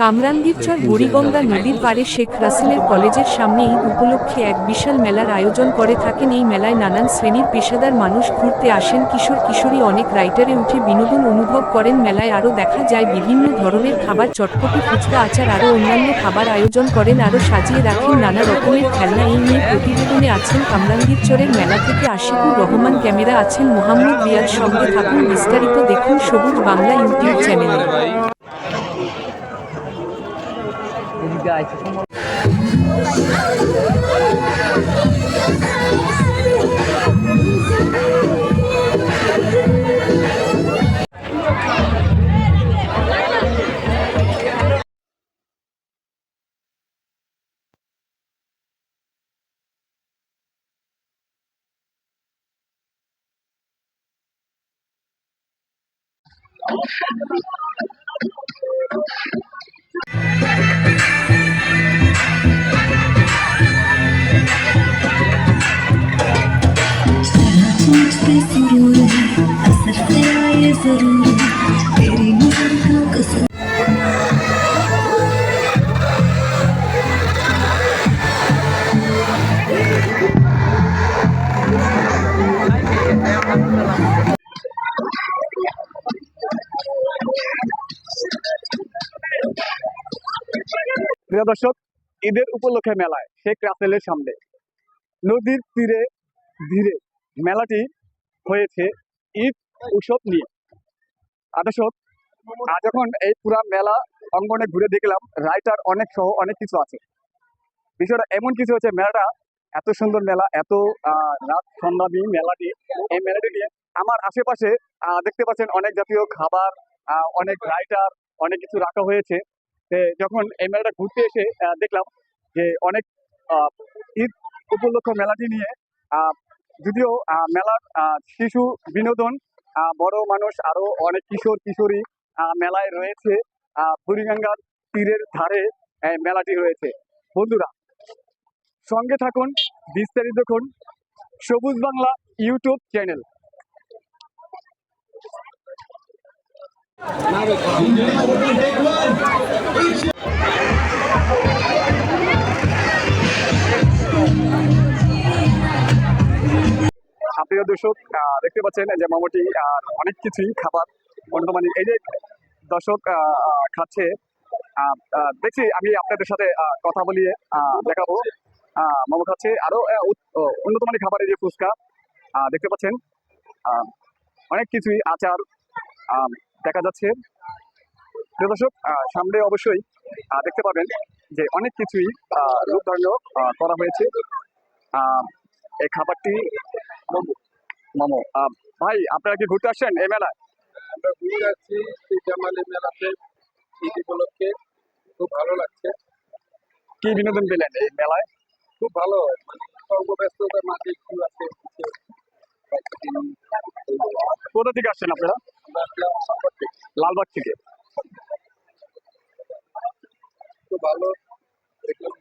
কামরাঙ্গীরচর বুড়িগঙ্গা নদীর পাড়ে শেখ রাসেলের কলেজের সামনে ঈদ উপলক্ষে এক বিশাল মেলার আয়োজন করে থাকেন। এই মেলায় নানান শ্রেণির পেশাদার মানুষ ঘুরতে আসেন। কিশোর, কিশোরী অনেক রাইটারে উঠে বিনোদন অনুভব করেন। মেলায় আরও দেখা যায় বিভিন্ন ধরনের খাবার, চটপটি, ফুচকা আচার আরও অন্যান্য খাবার আয়োজন করেন। আরও সাজিয়ে রাখেন নানা রকমের খেলনা। এই নিয়ে প্রতিবেদনে আছেন কামরাঙ্গীরচরের মেলা থেকে আশিকুর রহমান। ক্যামেরা আছেন মোহাম্মদ রিয়াজ। সঙ্গে থাকুন বিস্তারিত। দেখুন সবুজ বাংলা ইউটিউব চ্যানেলে। guys. Thank you. প্রিয় দর্শক, ঈদের উপলক্ষে মেলায় শেখ রাসেলের সামনে। নদীর তীরে ধীরে মেলাটি হয়েছে ঈদ উৎসব নিয়ে। আর দর্শক আজ যখন এই পুরা মেলা অঙ্গনে ঘুরে দেখলাম রাইটার অনেক সহ অনেক কিছু আছে। বিষয়টা এমন কিছু হচ্ছে মেলাটা এত সুন্দর মেলা, এত রাত সন্ধ্যাবী মেলাটি, এই মেলাটি নিয়ে আমার আশেপাশে দেখতে পাচ্ছেন অনেক জাতীয় খাবার অনেক রাইটার অনেক কিছু রাখা হয়েছে। যখন এই মেলাটা ঘুরতে এসে দেখলাম যে অনেক ঈদ উপলক্ষ মেলাটি নিয়ে যদিও মেলার শিশু বিনোদন বড় মানুষ, আরও অনেক কিশোর, কিশোরী মেলায় রয়েছে। বুড়িগঙ্গার তীরের ধারে মেলাটি রয়েছে। বন্ধুরা, সঙ্গে থাকুন, বিস্তারিত দেখুন সবুজ বাংলা ইউটিউব চ্যানেল। প্রিয় দর্শক দেখতে পাচ্ছেন যে মোটামুটি আর অনেক কিছুই খাবার বর্তমানে এই যে দর্শক খাচ্ছে। দেখছি আমি আপনাদের সাথে কথা বলিয়ে দেখাবো। মোমো খাচ্ছে। আরও উন্নত মানের খাবারের যে ফুচকা দেখতে পাচ্ছেন অনেক কিছুই আচার দেখা যাচ্ছে। প্রিয় দর্শক সামনে অবশ্যই দেখতে পাবেন যে অনেক কিছুই রূপ ধারণ করা হয়েছে। এই খাবারটি মোমো। ভাই আপনারা কি ঘুরতে আসছেন এই মেলায়? আমরা ঘুরে যাচ্ছি জামালি মেলাতে ঈদ উপলক্ষে। খুব ভালো লাগছে। কি বিনোদন পেলেন এই মেলায়? খুব ভালো মানে সর্বব্যস্ততার মাঝে একটু আছে কোথা থেকে আসছেন আপনারা। লালবাগ থেকে। খুব ভালো দেখলাম